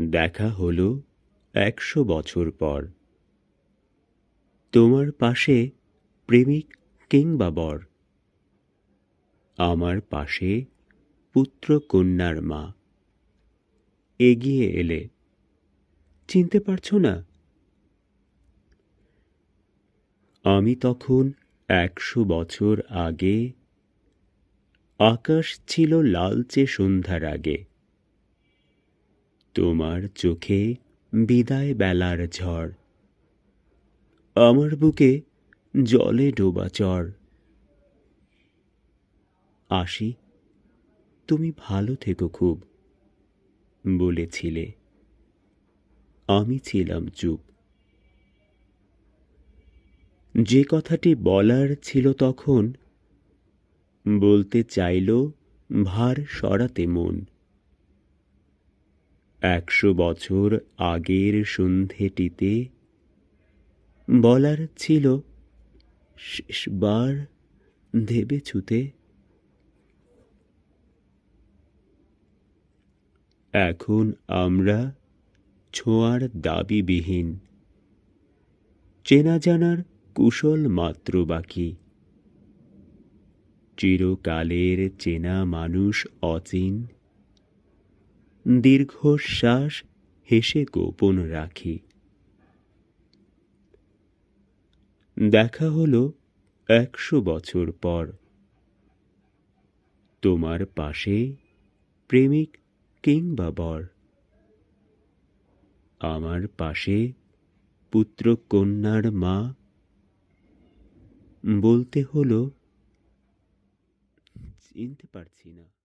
দেখা হলো একশো বছর পর। তোমার পাশে প্রেমিক কিংবা বর। আমার পাশে পুত্র কন্যার মা। এগিয়ে এলে। চিনতে পারছ না? আমি তখন একশো বছর আগে, আকাশ ছিল লালচে সন্ধ্যার আগে। তোমার চোখে বিদায় বেলার ঝড়। আমার বুকে জলে ডোবা চর। আসি তুমি ভালো থেকো খুব, বলেছিলে। আমি ছিলাম চুপ। যে কথাটি বলার ছিল তখন বলতে চাইল, ভার সরাতে মন। একশো বছর আগের সন্ধেটিতে বলার ছিল, শেষবার দেবে ছুতে। এখন আমরা ছোঁয়ার দাবিবিহীন। চেনা জানার কুশল মাত্র বাকি। চিরকালের চেনা মানুষ অচিন। দীর্ঘশ্বাস হেসে গোপন রাখি। দেখা হলো একশো বছর পর। তোমার পাশে প্রেমিক কিংবা বর। আমার পাশে পুত্র কন্যার মা। বলতে হলো, চিনতে পারছি না।